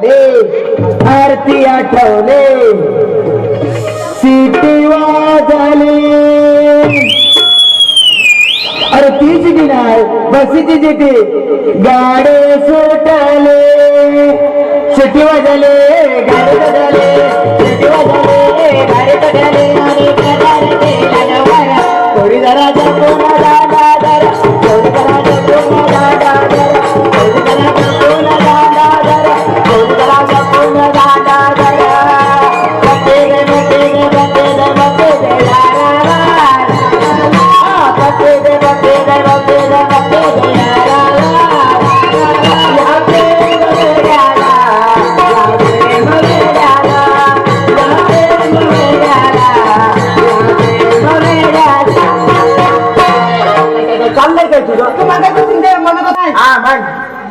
आरती Athawale. City वाजली. अरे तीच की नाही? बसीची चिठी गाडे सुटले. सिटी वाजले गाडे वाजले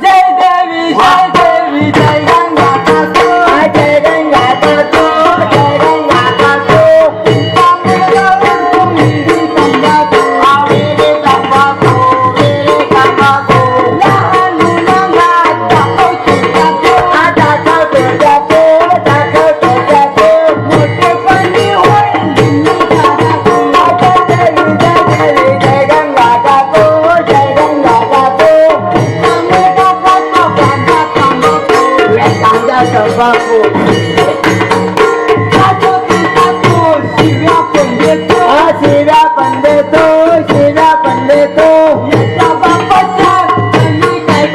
जय देवी जय देवी जय गंगा याचा बापाचा आणि काय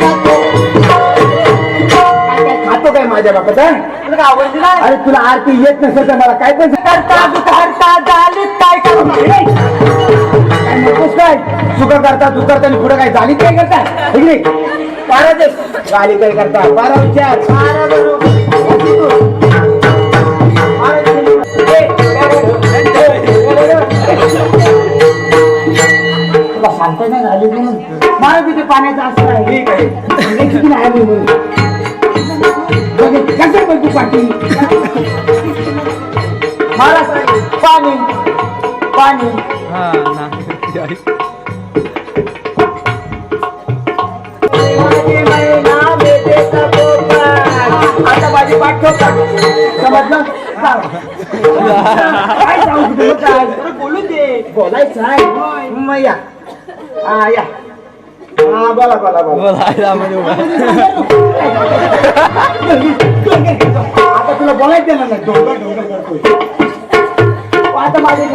खातो काय माझ्या बापाचा नाही. अरे तुला आरती येत नसेल तर मला काय पण करता करता झाली काय नकोस काय करता तू करता आणि पुढे काय झाली काय करता? इकडे पारा गाली काय करता? बारा विचार. बारा बरोबर. सांगता नाही झाली म्हणून. मला तिथे पाण्याचा असं आहे. ठीक आहे. किती नाही आली म्हणून. बघ, कसं बघ तू पाटील मला सांग पाणी पाणी. पाठ ठोका. समजलं? बोलू दे. बोलायचं आहे. हा या. हा बोला बोला बोला. आता तुला बोलायचं ना डोंगर डोंगर करतोय. आता माझे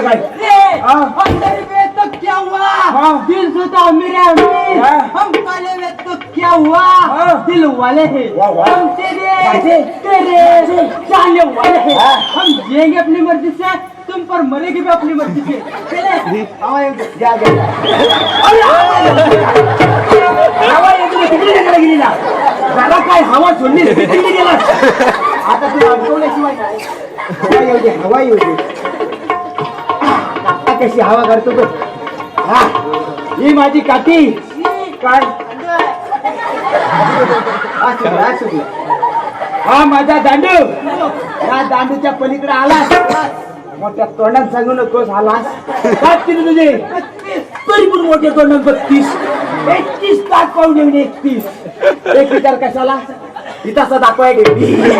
काय? हा. हुआ हाँ। दिल से तो मेरे अमीर हाँ। हम तो क्या हुआ। दिल वाले हैं। वाह, वाह। हम तेरे जाने वाले हैं। हम जिएंगे अपनी मर्जी से तुम पर मरेंगे भी अपनी मर्जी से। चले। हवा दे. जा, दे. तिकडे गेली काय हवा सोडली तिकडे गेला आता तू अडकवल्याशिवाय काय हवा येऊ दे हवा येऊ दे। आता कशी हवा करतो तो? हा? ही माझी काठी काय? असू दे, असू दे. हा माझा दांडू. या दांडूच्या पलीकडे आलास. मोठ्या तोंडात सांगू नकोस आलास. काय केली तुझे? तरी पण मोठ्या तोंडात बत्तीस एकतीस तास पाहून येऊन एकतीस. एक विचार कशाला? इथं दाखवाय गेली.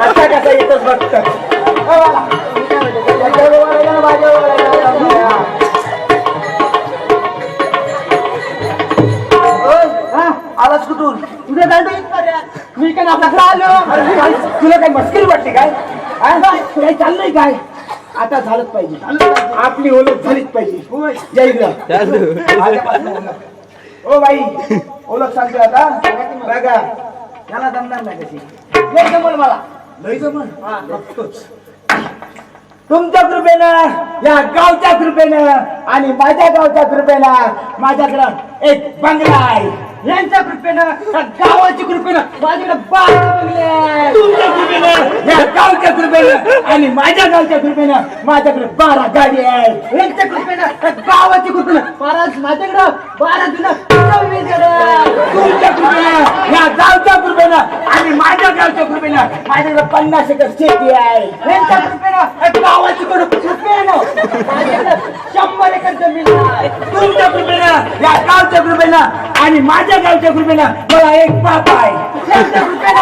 आता कसा येतच बघत? तुला काय मस्करी वाटते काय? काय चाललंय काय? आता झालंच पाहिजे. आपली ओळख झालीच पाहिजे. जय इकडं. ओ बाई ओळख सांगतोय आता. बघा याला जमणार नाही कशी. लय जमल मला. लय जमल? हा तुमच्या कृपेनं या गावच्या कृपेनं आणि माझ्या गावच्या कृपेनं माझ्याकडं एक बंगला आहे. यांच्या कृपेनं त्या गावाच्या कृपेनं माझ्याकडे बारा बंगले आहेत. तुमच्या कृपेनं या गावच्या कृपेनं आणि माझ्या गावच्या कृपेनं माझ्याकडे बारा गाडी आहे यांच्या कृपेनं त्या गावाच्या कृपेनं बारा माझ्याकडं बारा जुनं. तुमच्या कृपेनं या गावच्या कृपेनं आणि माझ्या गावच्या कृपेनं माझ्याकडे पन्नास एकर शेती आहे. यांच्या कृपेनं त्या गावाची कृपे- कृपेनं. शंभर एकर जमीन आहे. तुमच्या कृपेनं या गावच्या कृपेनं आणि माझ्या गावच्या कृपेनं मला एक बाप आहे. यांच्या कृपेनं.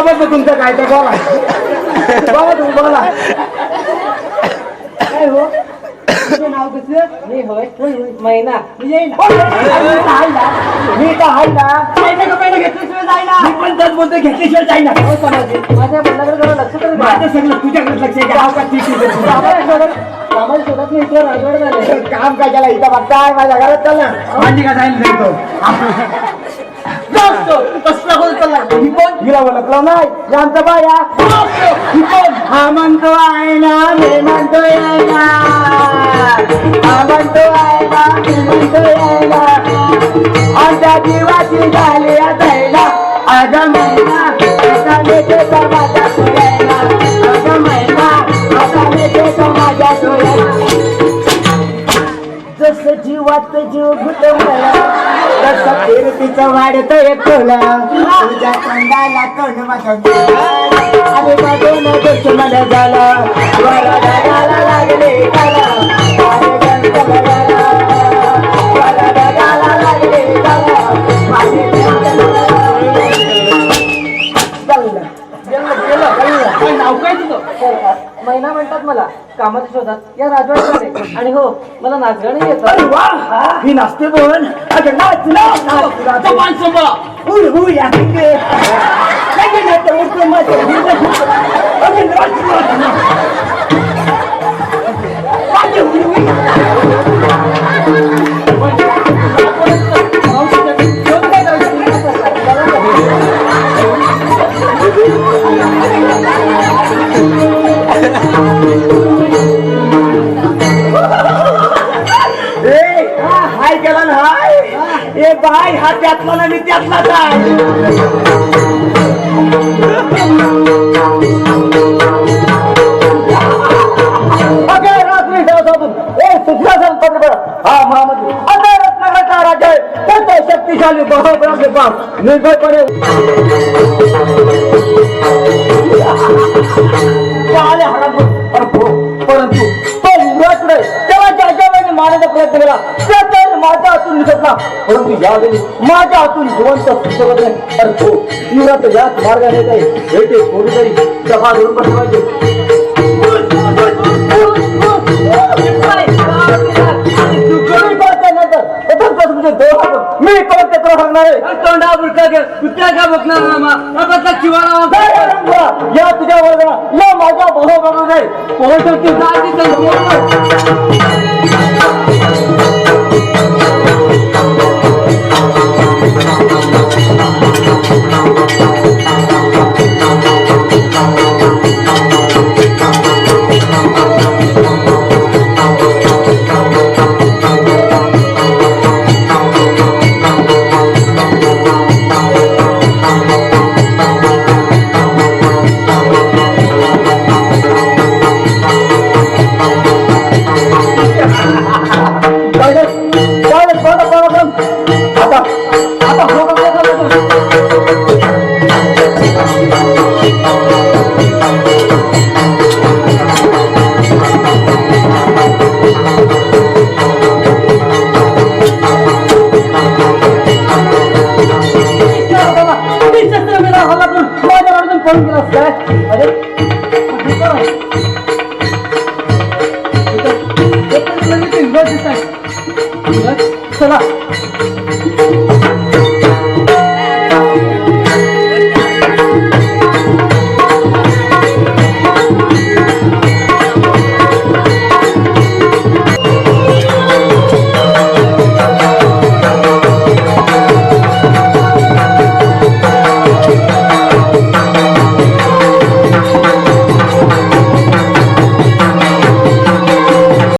समजलं तुमचं काय तर बोला. बोला तुम्ही बोला. काय हो? तुझं नाव कसं? मी होय महिना का घेतल्याशिवाय पण बोलतो घेतल्याशिवाय हो माझ्या मुलाकडे जरा लक्ष तरी द्या. माझं सगळं तुझ्याकडे लक्ष आहे. गाव का ठीक आहे आम्हाला शोधत आम्हाला शोधत नाही इकडे राजवाड झाले काम काय केला इथं बघताय माझ्या घरात चाल ना. भांडी का जायला सांगतो कसला बोल चालला ही कोण हिला ओळखलं नाही. हे आमचा बाया ही. कोण? हा म्हणतो आहे ना मी म्हणतो आहे ना हा म्हणतो आहे ना मी म्हणतो आहे ना आमच्या जीवाची झाली जायला. आज महिना आता नेते सोयाला आज महिना आता नेते सोयाला जसं जीवात जीव तसं फिरतीचं वाढतंय खोला तुझ्या तोंडाला तोंड माझ्या आणि माझं न दुश्मन झाला. लागले नाव काय तुझं महिना म्हणतात मला कामाच्या शोधात. या राजवाड्याकडे आणि हो मला नाचगाणी येतं. वा! ही नाचते अगं नाच नाच नाच. más. Oye, no, हाय केला ना हाय. ए बाय हा त्यातला ना मी त्यातलाच आहे. हा शक्तिशाली निर्भयपणे. परंतु तो प्रयत्न केला तर माझ्या हातून निसटला परंतु यावेळी माझ्या हातून जिवंत नाही तर तो इंग्रज याच मार्गाने काही भेटे कोणीतरी दफा धरून पाठवायचे मी कोण ते सांगणार आहे. तोंडा बुडका घे. कुठल्या का बघणार मामा. आहे? या तुझ्या वर्गाला या माझ्या बरोबर नाही पोहोचवतील हॉलातून माझ्या वाडून पळून गेला चला.